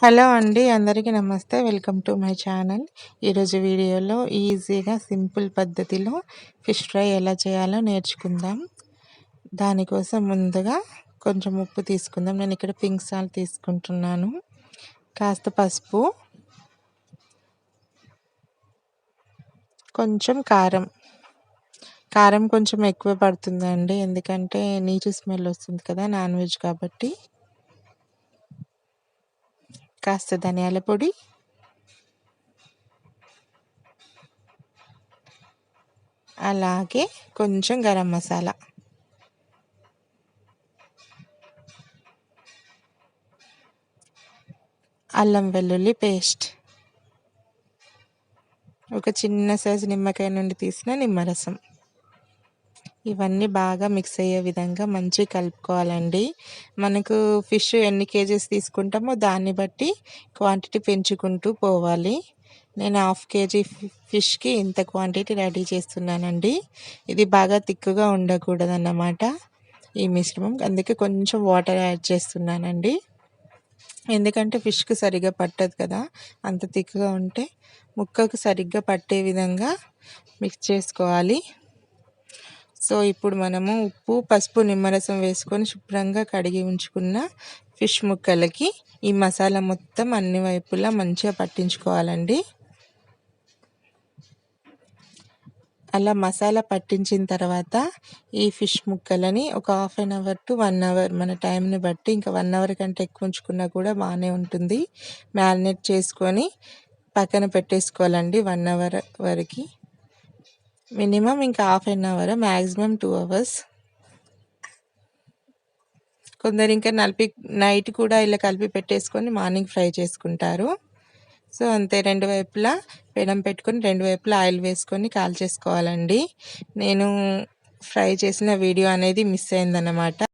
Hello అండి అందరికీ నమస్తే. Welcome to my channel. ఈరోజు వీడియోలో ఈజీగా సింపుల్ పద్ధతిలో ఫిష్ ఫ్రై ఎలా చేయాలో నేర్చుకుందాం. దానికోసం ముందుగా కొంచెం ఉప్పు తీసుకుందాం. నేను ఇక్కడ పింక్ సాల్ట్ తీసుకుంటున్నాను. కాస్త పసుపు కొంచెం కారం. కారం కొంచెం ఎక్కువ పడుతుందండి. ఎందుకంటే నీచు స్మెల్ వస్తుంది కదా నాన్ వెజ్ కాబట్టి. కాస్త ధనియాల పొడి అలాగే కొంచెం గరం మసాలా. అల్లం వెల్లుల్లి పేస్ట్. ఒక చిన్న సైజు నిమ్మకాయ నుండి తీసిన నిమ్మరసం. ఇవన్నీ బాగా మిక్స్ అయ్యే విధంగా మంచిగా కలుపుకోవాలండి. మనకు ఫిష్ ఎన్ని కేజీస్ తీసుకుంటామో దాన్ని బట్టి క్వాంటిటీ పెంచుకుంటూ పోవాలి. నేను హాఫ్ కేజీ ఫిష్కి ఇంత క్వాంటిటీ రెడీ చేస్తున్నానండి. ఇది బాగా తిక్కుగా ఉండకూడదన్నమాట ఈ మిశ్రమం. అందుకే కొంచెం వాటర్ యాడ్ చేస్తున్నానండి. ఎందుకంటే ఫిష్కి సరిగ్గా పట్టదు కదా అంత తిక్కుగా ఉంటే ముక్కకు సరిగ్గా పట్టే విధంగా మిక్స్ చేసుకోవాలి. సో ఇప్పుడు మనము ఉప్పు పసుపు నిమ్మరసం వేసుకొని శుభ్రంగా కడిగి ఉంచుకున్న ఫిష్ ముక్కలకి ఈ మసాలా మొత్తం అన్ని వైపులా మంచిగా పట్టించుకోవాలండి. అలా మసాలా పట్టించిన తర్వాత ఈ ఫిష్ ముక్కలని ఒక half an hour to one hour మన టైంని బట్టి ఇంకా వన్ అవర్ కంటే ఎక్కువ ఉంచుకున్నా కూడా బాగానే ఉంటుంది. మ్యారినేట్ చేసుకొని పక్కన పెట్టేసుకోవాలండి వన్ అవర్ వరకు. మినిమం ఇంకా half an hour maximum two hours. కొందరు ఇంకా నలిపి నైట్ కూడా ఇలా కలిపి పెట్టేసుకొని మార్నింగ్ ఫ్రై చేసుకుంటారు. సో అంతే రెండు వైపులా పెనం పెట్టుకొని రెండు వైపులా ఆయిల్ వేసుకొని కాల్ చేసుకోవాలండి. నేను ఫ్రై చేసిన వీడియో అనేది మిస్ అయిందన్నమాట.